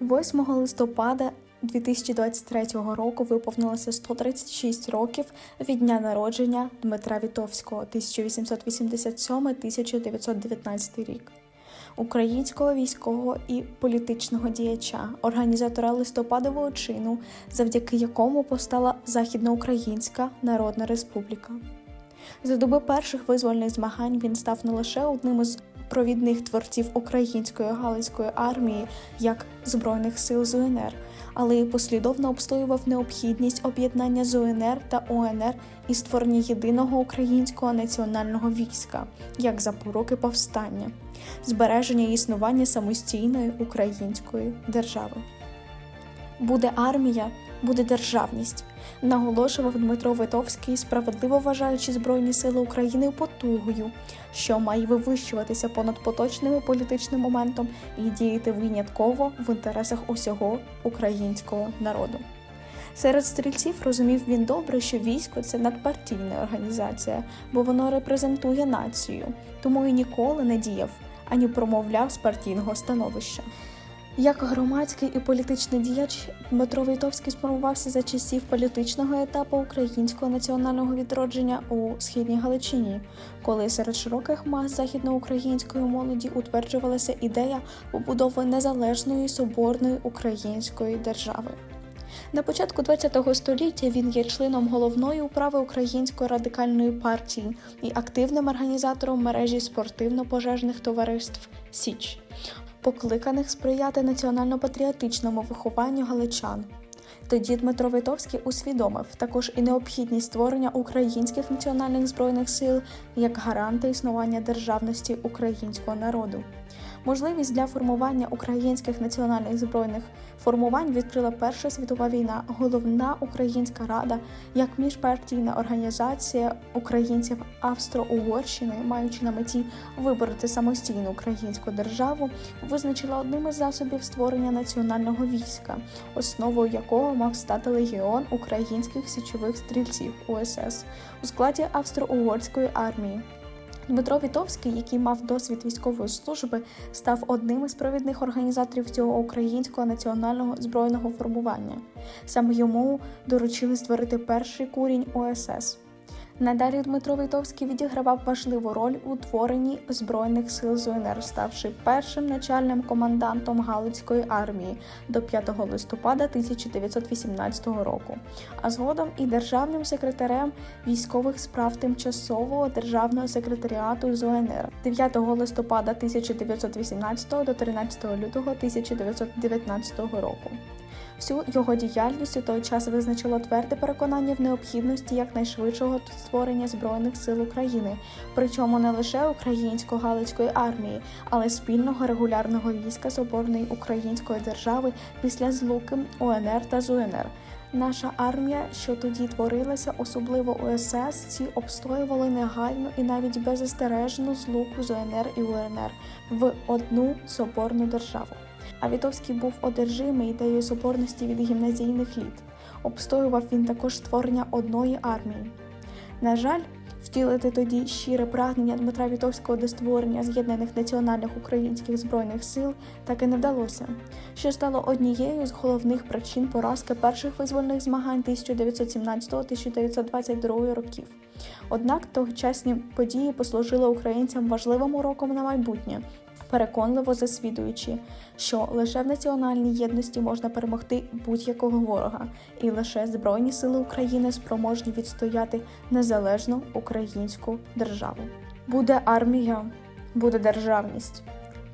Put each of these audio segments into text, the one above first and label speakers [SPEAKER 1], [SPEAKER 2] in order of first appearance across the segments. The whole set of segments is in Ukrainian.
[SPEAKER 1] 8 листопада 2023 року виповнилося 136 років від дня народження Дмитра Вітовського 1887-1919 рік. Українського військового і політичного діяча, організатора листопадового чину, завдяки якому постала Західноукраїнська Народна Республіка. За доби перших визвольних змагань він став не лише одним із провідних творців української галицької армії як Збройних сил ЗУНР, але й послідовно обстоював необхідність об'єднання ЗУНР та УНР і створення єдиного українського національного війська як запоруки повстання, збереження і існування самостійної української держави. Буде армія, буде державність, наголошував Дмитро Витовський, справедливо вважаючи Збройні Сили України потугою, що має вивищуватися понад поточним політичним моментом і діяти винятково в інтересах усього українського народу. Серед стрільців розумів він добре, що військо це надпартійна організація, бо воно репрезентує націю, тому і ніколи не діяв ані промовляв з партійного становища. Як громадський і політичний діяч Дмитро Войтовський сформувався за часів політичного етапу українського національного відродження у східній Галичині, коли серед широких мас західноукраїнської молоді утверджувалася ідея побудови незалежної соборної української держави. На початку ХХ століття він є членом головної управи Української радикальної партії і активним організатором мережі спортивно-пожежних товариств Січ покликаних сприяти національно-патріотичному вихованню галичан. Тоді Дмитро Витовський усвідомив також і необхідність створення українських національних збройних сил як гаранта існування державності українського народу. Можливість для формування українських національних збройних формувань відкрила Перша світова війна, головна українська рада як міжпартійна організація українців Австро-Угорщини, маючи на меті вибороти самостійну українську державу, визначила одним із засобів створення національного війська, основою якого мав стати легіон українських січових стрільців УСС у складі Австро-Угорської армії. Дмитро Вітовський, який мав досвід військової служби, став одним із провідних організаторів цього українського національного збройного формування. Саме йому доручили створити перший курінь ОСС. Надалі Дмитро Войтовський відігравав важливу роль у творенні Збройних сил ЗУНР, ставши першим начальним командантом Галицької армії до 5 листопада 1918 року, а згодом і державним секретарем військових справ тимчасового державного секретаріату ЗУНР 9 листопада 1918 до 13 лютого 1919 року. Всю його діяльність у той час визначило тверде переконання в необхідності якнайшвидшого створення збройних сил України, причому не лише українсько-галицької армії, але спільного регулярного війська Соборної української держави після злуки УНР та ЗУНР. Наша армія, що тоді творилася, особливо УСС, ці обстоювали негайно і навіть беззастережну злуку ЗУНР і УНР в одну соборну державу. А Вітовський був одержимий ідеєю соборності від гімназійних літ. Обстоював він також створення одної армії. На жаль, втілити тоді щире прагнення Дмитра Вітовського до створення з'єднаних національних українських збройних сил так і не вдалося, що стало однією з головних причин поразки перших визвольних змагань 1917-1922 років. Однак тогочасні події послужили українцям важливим уроком на майбутнє, переконливо засвідуючи, що лише в національній єдності можна перемогти будь-якого ворога, і лише Збройні сили України спроможні відстояти незалежну українську державу. Буде армія, буде державність.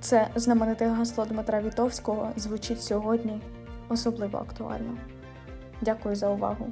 [SPEAKER 1] Це знамените гасло Дмитра Вітовського звучить сьогодні особливо актуально. Дякую за увагу.